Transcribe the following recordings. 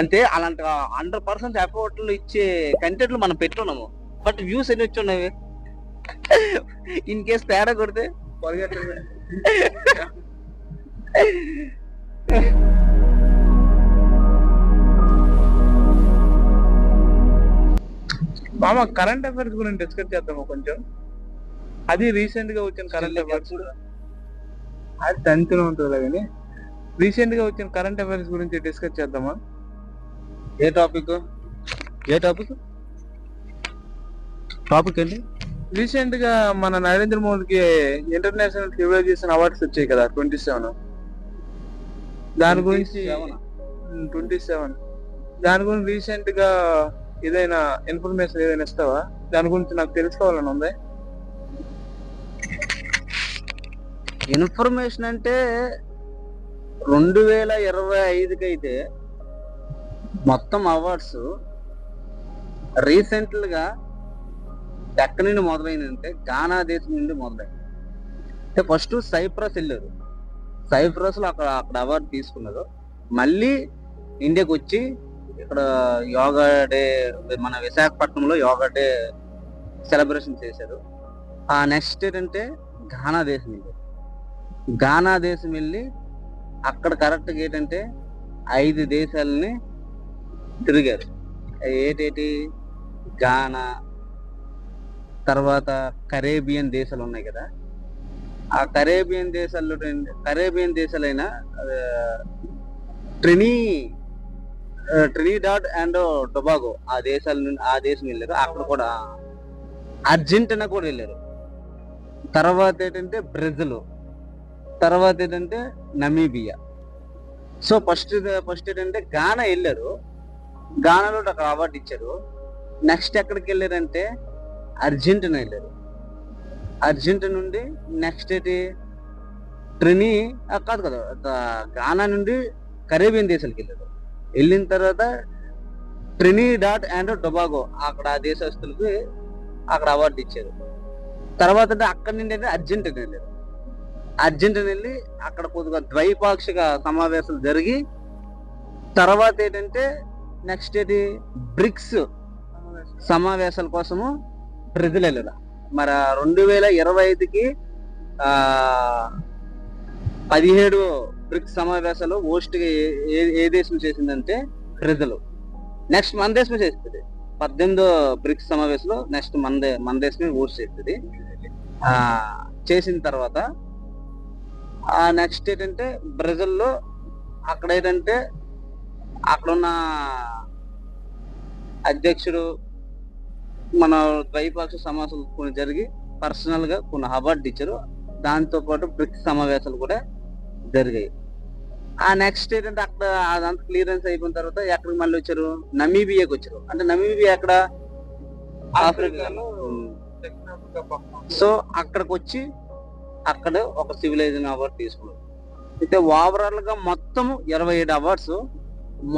అంటే అలాంటి hundred percent ఎఫర్ట్లు ఇచ్చే కంటెంట్లు మనం పెట్టున్నాము. బట్ వ్యూస్ ఎన్ని వచ్చి ఉన్నవి ఇన్ కేస్ తేడా కొడితే? మామ కరెంట్ అఫైర్స్ గురించి డిస్కస్ చేద్దాము కొంచెం. అది రీసెంట్గా వచ్చిన కరెంట్ అఫైర్స్ అది టెన్త్ ఉంటుంది కానీ. రీసెంట్గా వచ్చిన కరెంట్ అఫైర్స్ గురించి డిస్కస్ చేద్దామా? ఏ టాపిక్ ఏ టాపిక్ టాపిక్ ఏంటి? రీసెంట్గా మన నరేంద్ర మోడీకి ఇంటర్నేషనల్ సివిలైజేషన్ అవార్డ్స్ వచ్చాయి కదా ట్వంటీ సెవెన్ దాని గురించి 27. ట్వంటీ సెవెన్ దాని గురించి రీసెంట్గా ఏదైనా ఇన్ఫర్మేషన్ ఏదైనా ఇస్తావా? దాని గురించి నాకు తెలుసుకోవాలని ఉంది. ఇన్ఫర్మేషన్ అంటే రెండు వేల ఇరవై ఐదుకి అయితే మొత్తం అవార్డ్స్ రీసెంట్గా ఎక్కడి నుండి మొదలైందంటే గానా దేశం నుండి మొదలైంది అంటే ఫస్ట్ సైప్రస్ వెళ్ళారు. సైప్రస్లో అక్కడ అక్కడ అవార్డు తీసుకున్నారు. మళ్ళీ ఇండియాకి వచ్చి ఇక్కడ యోగా డే మన విశాఖపట్నంలో యోగా డే సెలబ్రేషన్ చేశారు. ఆ నెక్స్ట్ ఏంటంటే ఘానా దేశం వెళ్ళారు. ఘానా దేశం వెళ్ళి అక్కడ కరెక్ట్గా ఏంటంటే ఐదు దేశాలని తిరిగారు. ఏటేటి? గానా తర్వాత కరేబియన్ దేశాలు ఉన్నాయి కదా. ఆ కరేబియన్ దేశాల్లో కరేబియన్ దేశాలైన ఆ, ట్రినీ ఆ, ట్రినిడాడ్ అండ్ టొబాగో ఆ దేశాల నుండి ఆ దేశం వెళ్ళారు. అక్కడ కూడా అర్జెంటీనా కూడా వెళ్ళారు. తర్వాత ఏంటంటే బ్రెజిల్ తర్వాత ఏంటంటే నమీబియా. సో ఫస్ట్ ఫస్ట్ ఏంటంటే గానా వెళ్ళారు. గానాలో అక్కడ అవార్డు ఇచ్చారు నెక్స్ట్ ఎక్కడికి వెళ్ళారంటే అర్జెంటీనా వెళ్ళారు. అర్జెంటీనా నుండి నెక్స్ట్ ఏంటి? ట్రినీ కాదు కదా గానా నుండి కరేబియన్ దేశాలకు వెళ్ళారు. వెళ్ళిన తర్వాత ట్రినీ డాట్ అండ్ టొబాగో అక్కడ ఆ దేశస్తులకి అక్కడ అవార్డు ఇచ్చారు. తర్వాత అంటే అక్కడి నుండి అయితే అర్జెంటీనా వెళ్ళారు. అర్జెంటీనా వెళ్ళి అక్కడ కొద్దిగా ద్వైపాక్షిక సమావేశాలు జరిగి తర్వాత ఏంటంటే నెక్స్ట్ ఇది బ్రిక్స్ సమావేశాల కోసము బ్రెజిల్ వెళ్ళారు మరి రెండు వేల ఇరవై ఐదుకి పదిహేడు బ్రిక్స్ సమావేశాలు ఓస్ట్గా ఏ- ఏ ఏ దేశం చేసిందంటే బ్రెజిల్. నెక్స్ట్ మన దేశమే చేస్తుంది పద్దెనిమిదో బ్రిక్స్ సమావేశంలో నెక్స్ట్ మన దే- మన దేశమే ఓస్ట్ చేస్తుంది చేసిన తర్వాత నెక్స్ట్ ఏంటంటే బ్రెజిల్లో అక్కడ ఏంటంటే అక్కడున్న అధ్యక్షుడు మన ద్వైపాక్షిక సమావేశాలు కొన్ని జరిగి పర్సనల్గా కొన్ని అవార్డు ఇచ్చారు. దాంతో పాటు బ్రిక్స్ సమావేశాలు కూడా జరిగాయి. ఆ నెక్స్ట్ ఏంటంటే అక్కడ అదంతా క్లియరెన్స్ అయిపోయిన తర్వాత ఎక్కడికి మళ్ళీ వచ్చారు? నమీబియాకి వచ్చారు. అంటే నమీబియా ఎక్కడ? ఆఫ్రికాలో సో అక్కడికి వచ్చి అక్కడ ఒక సివిలైజేషన్ అవార్డు తీసుకున్నారు. అయితే ఓవరాల్గా మొత్తం ఇరవై ఏడు అవార్డ్స్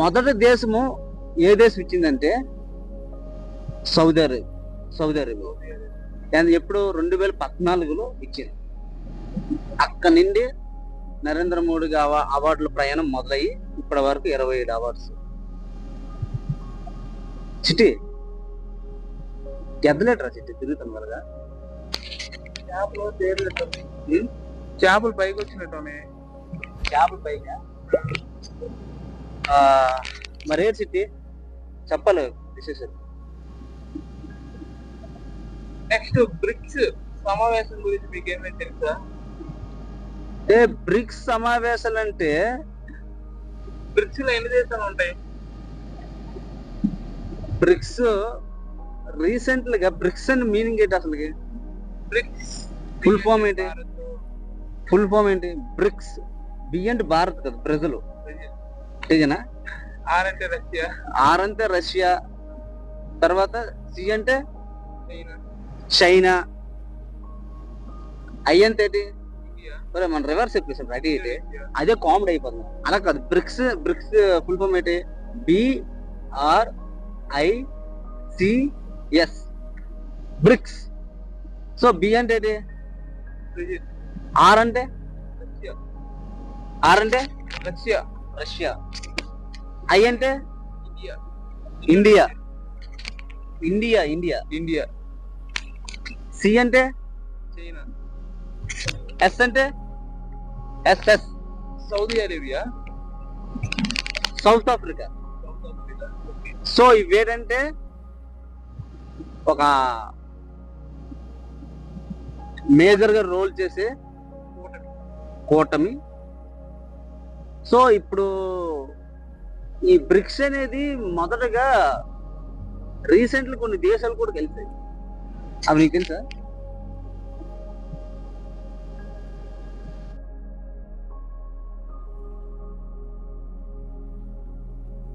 మొదటి దేశము ఏ దేశం ఇచ్చిందంటే సౌదీ అరేబియా సౌదీ అరేబియా. ఎప్పుడు రెండు వేల పద్నాలుగులో ఇచ్చింది అక్కడ నుండి నరేంద్ర మోడీ అవా- అవార్డుల ప్రయాణం మొదలయ్యి ఇప్పటి వరకు ఇరవై ఏడు అవార్డ్స్. చిట్టి గెద్దలేటరా చిట్టి? తిరుగుతాను వరగా చేపలు పైకి వచ్చినట్టు చేపల పైగా మరి చిట్టి? చెప్పాలి విశేషాలు. నెక్స్ట్ బ్రిక్స్ సమావేశం గురించి మీకు ఏమైనా తెలుసా? అంటే బ్రిక్స్ సమావేశాలు అంటే బ్రిక్స్లో ఎన్ని దేశాలు ఉంటాయి బ్రిక్స్ రీసెంట్గా బ్రిక్స్ అని మీనింగ్ ఏంటి అసలు బ్రిక్స్ Full form ఏంటి? ఫుల్ ఫామ్ ఏంటి? బ్రిక్స్ బి అంటే భారత్ కదా బ్రెజిల్. నిజనా ఆర్ అంటే రష్యా. ఆర్ అంటే రష్యా. తర్వాత సి అంటే? చైనా. ఐ అంటే ఏంటి ఇండియా ఒరే మన రివర్స్ చెప్పేసాం రెడీ అయితే అదే కామెడీ అయిపోతుంది అలా కాదు బ్రిక్స్ బ్రిక్స్ ఫుల్ ఫామ్ ఏంటి BR I CS BRICS so B అంటే ఏంటి ఆర్ అంటే రష్యా ఆర్ అంటే రష్యా రష్యా ఐ అంటే India India India India C అంటే? చైనా. ఎస్ అంటే? SS Saudi Arabia? South Africa. So ఇవేంటంటే ఒక మేజర్గా రోల్ చేసే కూటమి. సో ఇప్పుడు ఈ బ్రిక్స్ అనేది మొదటగా రీసెంట్లీ కొన్ని దేశాలు కూడా కలిసాయి అవి నీకు తెలుసా